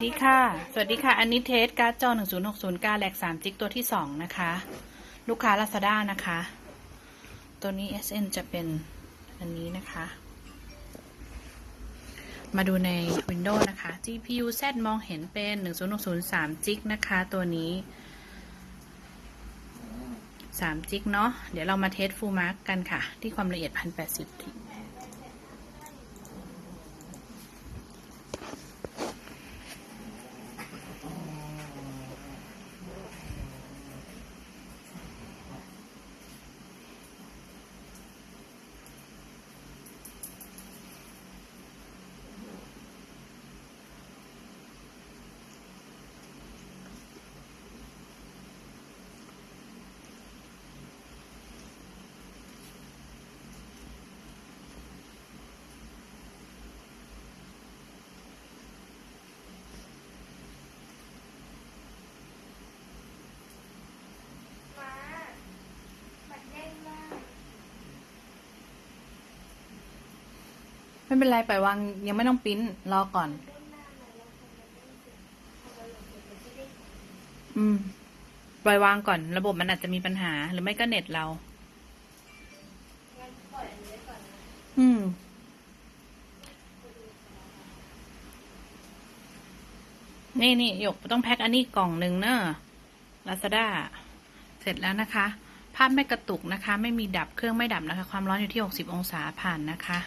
สวัสดีค่ะ สวัสดีค่ะ อันนี้เทสการ์ดจอ 1060 การแหลก3จิกตัวที่ 2 นะคะ ลูกค้า Lazada นะคะ ตัวนี้ SN จะเป็นอันนี้นะคะ มาดูใน Windows นะคะ GPU Z มองเห็นเป็น 1060 3จิกนะคะ ตัวนี้ 3จิกเนาะ เดี๋ยวเรามาเทส Full Mark กันค่ะ ที่ความละเอียด 1080 ไม่เป็นไรปล่อยวางยังไม่ต้องปิ้นรอก่อน อืม ปล่อยวางก่อน ระบบมันอาจจะมีปัญหา หรือไม่ก็เน็ตเราอยอันนี้ไว้ก่อนนะอืมนี่นี่หยกต้องแพ็คอันนี้กล่องหนึ่งเนอะลาซาด้าเสร็จแล้วนะคะ ภาพไม่กระตุกนะคะ ไม่มีดับเครื่องไม่ดับนะคะ ความร้อนอยู่ที่ 60 องศาผ่านนะคะ